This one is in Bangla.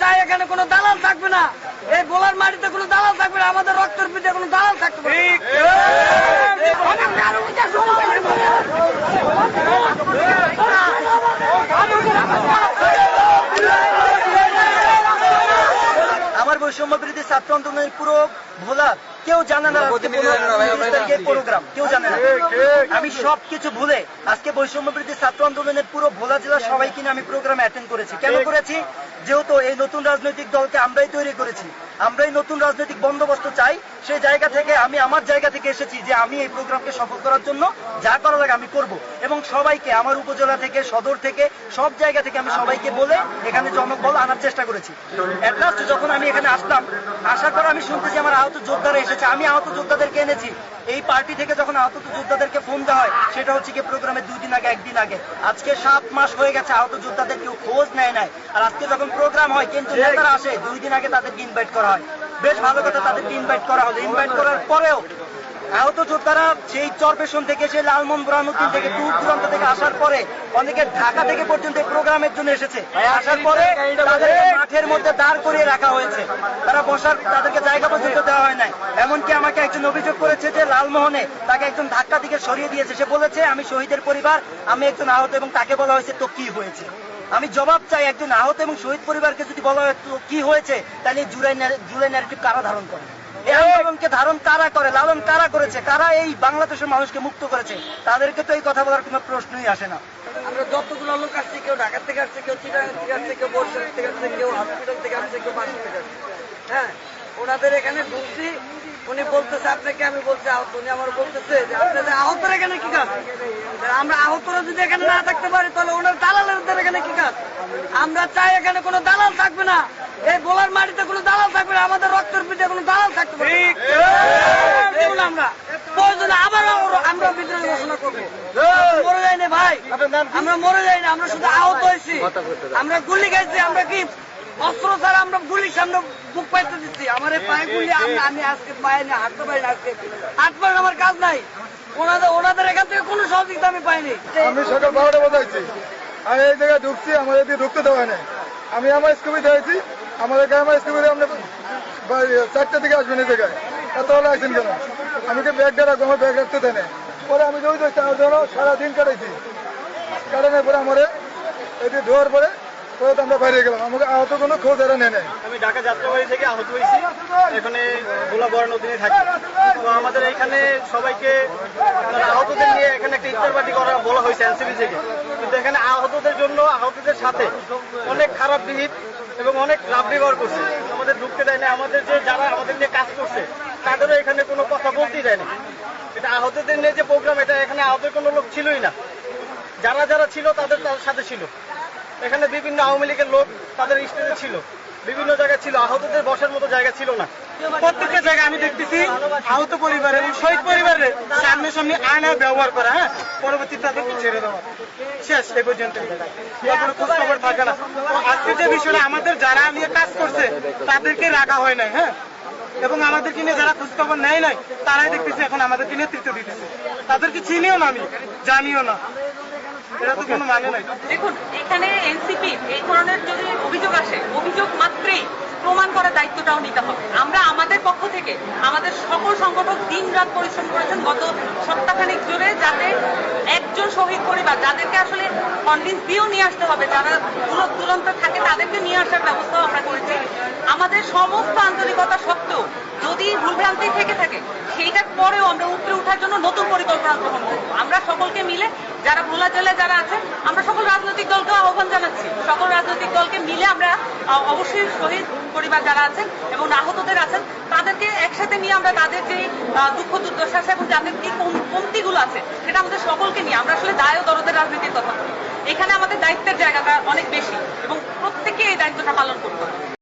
চাই এখানে কোনো দালাল থাকবে না। এই বোলার মাটিতে কোনো দালাল থাকবে না আমাদের রক্তের পিঠে কোনো দালাল থাকবে আমার বৈষম্য বিরোধী ছাত্র আন্দোলনের পুরো ভোলা কেউ জানে না আজকে উনত্রিশ তারিখের প্রোগ্রাম কেউ জানে না। আমি সব কিছু ভুলে আজকে বৈষম্য বিরোধী ছাত্র আন্দোলনের পুরো ভোলা জেলার সবাইকে নিয়ে আমি প্রোগ্রামে অ্যাটেন্ড করেছি। কেন করেছি? যেহেতু এই নতুন রাজনৈতিক দলকে আমরাই তৈরি করেছি। আমরাই নতুন রাজনৈতিক বন্দোবস্ত চাই। সেই জায়গা থেকে আমি আমার জায়গা থেকে এসেছি যে আমি এই প্রোগ্রামকে সফল করার জন্য যা করা লাগে আমি করব। এবং সবাইকে আমার উপজেলা থেকে সদর থেকে সব জায়গা থেকে আমি সবাইকে বলে এখানে জনবল আনার চেষ্টা করেছি। এট লাস্ট যখন আমি এখানে আসলাম আসার পর আমি শুনতেছি আমার আহত যোদ্ধারা এসেছে আমি আহত যোদ্ধাদেরকে এনেছি। এই পার্টি থেকে যখন আহত যোদ্ধাদেরকে ফোন দেওয়া হয় সেটা হচ্ছে কি প্রোগ্রামে দুই দিন আগে একদিন আগে। আজকে সাত মাস হয়ে গেছে আহত যোদ্ধাদের কেউ খোঁজ নেয় নাই। আর আজকে যখন প্রোগ্রাম হয় কিন্তু নেতারা আসে দুই দিন আগে তাদেরকে ইনভাইট করা হয়। বেশ ভালো কথা তাদেরকে ইনভাইট করা হলো। ইনভাইট করার পরেও আহত যোদ্ধারা সেই চরপেশন থেকে সেই লালমন বুরানুদ্দিন থেকে দূর দূরান্ত থেকে আসার পরে অনেকে ঢাকা থেকে পর্যন্ত প্রোগ্রামের জন্য এসেছে। আসার পরে তাদেরকে মাঠের মধ্যে দাঁড় করিয়ে রাখা হয়েছে। তারা বসার তাদেরকে জায়গা পর্যন্ত দেওয়া হয় নাই। এমনকি আমাকে একজন অভিযোগ করেছে যে লালমোহনে তাকে একজন ধাক্কা দিকে সরিয়ে দিয়েছে। সে বলেছে আমি শহীদের পরিবার আমি একজন আহত এবং তাকে বলা হয়েছে তো কি হয়েছে? আমি জবাব চাই একজন আহত এবং শহীদ পরিবারকে যদি বলা হয় তো কি হয়েছে তাহলে জুলাই জুলাই ন্যারেটিভ কারা ধারণ করে? আন্দোলনকে ধারণ কারা করে, লালন কারা করেছে, কারা এই বাংলাদেশের মানুষকে মুক্ত করেছে, তাদেরকে তো এই কথা বলার কোনো প্রশ্নই আসে না। আমরা কেউ হ্যাঁ আমি উনি আমার বলতেছে যে আহতর এখানে কি আমরা আহতরা যদি এখানে না থাকতে পারি, তাহলে ওনার দালালের এখানে কি কাজ? আমরা চাই এখানে কোনো দালাল থাকবে না, এই বোলার মাটিতে কোনো দালাল থাকবে না। আমরা। প্রয়োজনে আবার আমরা বিদ্রোহ ঘোষণা করব। মরে যাই ভাই। আমরা মরে যাই আমরা শুধু আহত হয়েছি। আমরা গুলি খাইছি আমরা কি অস্ত্র ছাড়া আমরা গুলির সামনে বুক পাইতে দিচ্ছি আমার পায়ে গুলি আমি আজকে পায়ে না হাঁটতে পারি না আজকে। আমার কাজ নাই। ওনাদের ওনাদের এখান থেকে কোনো সহযোগিতা আমি পাইনি। আমি সকাল বারোটা বাজাইছি। আমি এই জায়গায় ঢুকছি আমার এদিকে ঢুকতে দেওয়া আমি আমার স্কুবি দিয়েছি আমাদের গায়ে আমার স্কুবি বা- চারটে থেকে আসবেন এই জায়গায়। এত হলে আসেন কেন? আমি কি ব্যাগটা রাখব আমার ব্যাগ রাখতে দেয় পরে আমি দৌড় দিচ্ছি জন্য সারাদিন কাটাইছি। কাটানোর পরে আমার এদিকে ধোয়ার পরে পরে তো আমরা বাইরে গেলাম। আমাকে আহত কোনো খোঁজ এরা নেয় আমি ঢাকা যাত্রাবাড়ি থেকে আহত হয়েছি। এখানে গোলা বড় নদীতে থাকি। তো আমাদের এখানে সবাইকে আহতদের নিয়ে এখানে একটা ইফতার পার্টি করা বলা হয়েছে এনসিবি থেকে। কিন্তু এখানে আহতদের জন্য, আহতদের সাথে অনেক খারাপ বিহিত। এবং অনেক লাভ ব্যবহার করছে। আমাদের ঢুকতে দেয় না আমাদের যে যারা আমাদের নিয়ে কাজ করছে, তাদেরও এখানে কোনো কথা বলতেই দেয় না এটা আহতদের নিয়ে যে প্রোগ্রাম এটা এখানে আহতের কোনো লোক ছিলই না। যারা যারা ছিল, তাদের তাদের সাথে ছিল। এখানে বিভিন্ন আওয়ামী লীগের লোক তাদের স্টেজে ছিল। বিভিন্ন জায়গায় ছিল, আহতদের বসার মতো জায়গা ছিল না। প্রত্যেকটা জায়গায় আমি দেখতেছি আহত পরিবার এবং শহীদ পরিবারের সামনে সামনে আয়নার ব্যবহার করা হ্যাঁ? পরবর্তী তাদেরকে ছেড়ে দেওয়া। শেষ, এ পর্যন্ত। কোনো খোঁজ খবর থাকে না। আজকে যে বিষয়টা আমাদের যারা নিয়ে কাজ করছে, তাদেরকে রাখা হয় নাই হ্যাঁ? এবং আমাদেরকে নিয়ে যারা খোঁজ খবর নেয় নাই, তারাই দেখতেছে এখন আমাদেরকে নেতৃত্ব দিতেছে। তাদেরকে চিনিও না আমি, জানিও না। এটা তো কোনো মানে নাই। দেখুন, এখানে এনসিপি, এই ধরনের যদি অভিযোগ আসে, অভিযোগ মাত্রেই প্রমাণ করার দায়িত্বটাও নিতে হবে। আমরা আমাদের পক্ষ থেকে আমাদের সকল সংগঠক দিন রাত পরিশ্রম করেছেন গত সপ্তাহখানিক জুড়ে যাতে একজন শহীদ পরিবার, যাদেরকে আসলে কনভিন্স দিয়েও নিয়ে আসতে হবে, যারা দূর দূরান্ত থাকে তাদেরকে নিয়ে আসার ব্যবস্থাও আমরা করেছি। আমাদের সমস্ত আন্তরিকতা সত্ত্বেও যদি ভুলভ্রান্তি থেকে থাকে পরেও আমরা উপরে ওঠার জন্য নতুন পরিকল্পনা গ্রহণ করব। আমরা সকলকে মিলে, যারা ভোলা জেলায় যারা আছে, আমরা সকল রাজনৈতিক দলকে আহ্বান জানাচ্ছি। সকল রাজনৈতিক দলকে মিলে আমরা অবশ্যই শহীদ পরিবার যারা আছেন এবং আহতদের আছেন, তাদেরকে একসাথে নিয়ে আমরা তাদের যে দুঃখ দুর্দশা আছে এবং যাদের কি কমতিগুলো আছে, সেটা আমাদের সকলকে নিয়ে আমরা আসলে দায় ও দরদের রাজনীতির কথা। বলি এখানে আমাদের দায়িত্বের জায়গাটা অনেক বেশি এবং প্রত্যেকে এই দায়িত্বটা পালন করতে হবে।